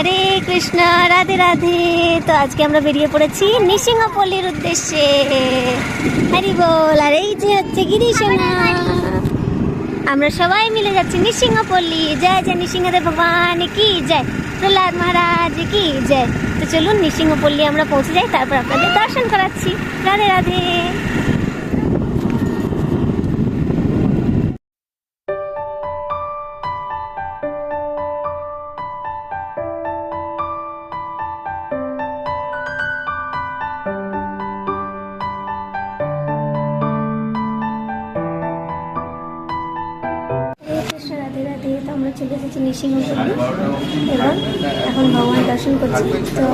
হরে কৃষ্ণ, রাধে রাধে। তো আজকে আমরা বেরিয়ে পড়েছি নৃসিংহপল্লির উদ্দেশ্যে। হরি বল, আর এই যে হচ্ছে গিরিশোনা। আমরা সবাই মিলে যাচ্ছি নৃসিংহপল্লী। জয় জয় নৃসিংহদেব ভগবান, কি জয়। প্রহ্লাদ মহারাজ, কি জয়। তো চলুন নৃসিংহপল্লী আমরা পৌঁছে যাই, তারপর আপনাদের দর্শন করাচ্ছি। রাধে রাধে। আমরা চলে এসেছি নৃসিংহপল্লী এবং এখন ভগবান দর্শন করছি। তো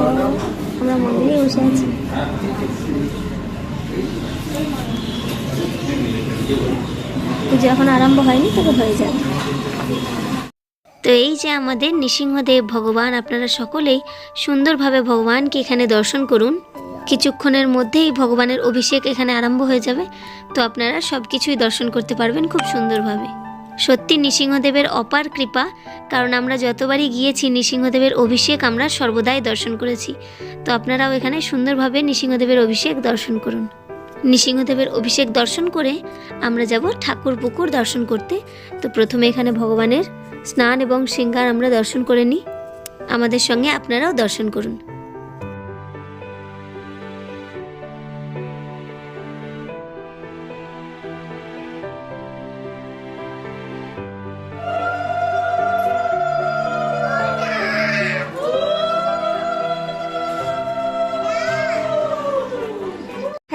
আমরা মন্দিরেই বসে আছি। পুজো এখন আরম্ভ হয়নি, তবে হয়ে যাবে। তো এই যে আমাদের নৃসিংহদেব ভগবান, আপনারা সকলেই সুন্দরভাবে ভগবানকে এখানে দর্শন করুন। কিছুক্ষণের মধ্যেই ভগবানের অভিষেক এখানে আরম্ভ হয়ে যাবে। তো আপনারা সব কিছুই দর্শন করতে পারবেন খুব সুন্দরভাবে। সত্যি নৃসিংহদেবের অপার কৃপা, কারণ আমরা যতবারই গিয়েছি নৃসিংহদেবের অভিষেক আমরা সর্বদাই দর্শন করেছি। তো আপনারাও এখানে সুন্দরভাবে নৃসিংহদেবের অভিষেক দর্শন করুন। নৃসিংহদেবের অভিষেক দর্শন করে আমরা যাব ঠাকুর পুকুর দর্শন করতে। তো প্রথমে এখানে ভগবানের স্নান এবং শৃঙ্গার আমরা দর্শন করে নিই। আমাদের সঙ্গে আপনারাও দর্শন করুন।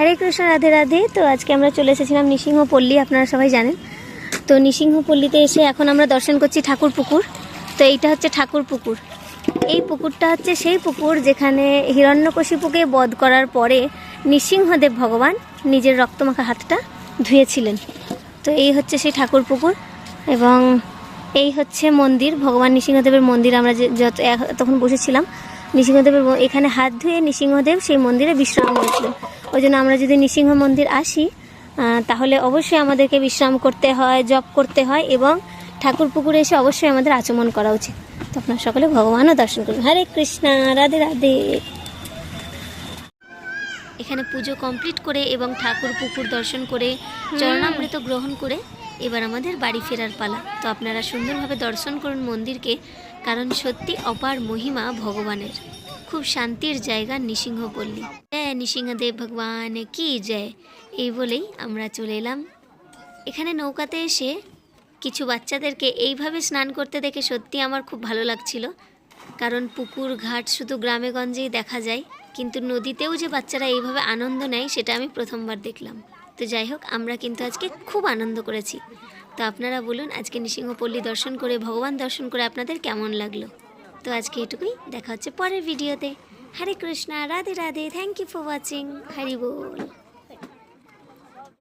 হরে কৃষ্ণ, রাধে রাধে। তো আজকে আমরা চলে এসেছিলাম নৃসিংহপল্লী, আপনারা সবাই জানেন। তো নৃসিংহপল্লীতে এসে এখন আমরা দর্শন করছি ঠাকুর পুকুর। তো এইটা হচ্ছে ঠাকুর পুকুর। এই পুকুরটা হচ্ছে সেই পুকুর যেখানে হিরণ্যকশিপুকে বধ করার পরে নৃসিংহদেব ভগবান নিজের রক্তমাখা হাতটা ধুয়েছিলেন। তো এই হচ্ছে সেই ঠাকুর পুকুর এবং এই হচ্ছে মন্দির। ভগবান নৃসিংহদেবের মন্দির আমরা যে যত তখন বসেছিলাম। নৃসিংহদেবের এখানে হাত ধুয়ে নৃসিংহদেব সেই মন্দিরে বিশ্রাম নিয়েছিলেন ওই জন্য আমরা যদি নৃসিংহ মন্দির আসি তাহলে অবশ্যই আমাদেরকে বিশ্রাম করতে হয় জপ করতে হয় এবং ঠাকুর পুকুরে এসে অবশ্যই আমাদের আচমন করা উচিত। তো আপনার সকলে ভগবানও দর্শন করুন। হরে কৃষ্ণ রাধে রাধে। এখানে পুজো কমপ্লিট করে এবং ঠাকুর পুকুর দর্শন করে চরণামৃত গ্রহণ করে এবার আমাদের বাড়ি ফেরার পালা। তো আপনারা সুন্দরভাবে দর্শন করুন মন্দিরকে কারণ সত্যি অপার মহিমা ভগবানের। খুব শান্তির জায়গা নৃসিংহপল্লী নৃসিংহদেব ভগবান কি জয়? এই বলেই আমরা চলে এলাম। এখানে নৌকাতে এসে কিছু বাচ্চাদেরকে এইভাবে স্নান করতে দেখে সত্যি আমার খুব ভালো লাগছিল। কারণ পুকুর, ঘাট শুধু গ্রামে গঞ্জেই দেখা যায়, কিন্তু নদীতেও যে বাচ্চারা এইভাবে আনন্দ নেয় সেটা আমি প্রথমবার দেখলাম। তো যাই হোক, আমরা কিন্তু আজকে খুব আনন্দ করেছি। তো আপনারা বলুন, আজকে নৃসিংহপল্লী দর্শন করে, ভগবান দর্শন করে আপনাদের কেমন লাগল? তো আজকে এটুকুই, দেখা হচ্ছে পরের ভিডিওতে। Hare Krishna Radhe Radhe thank you for watching Hari ball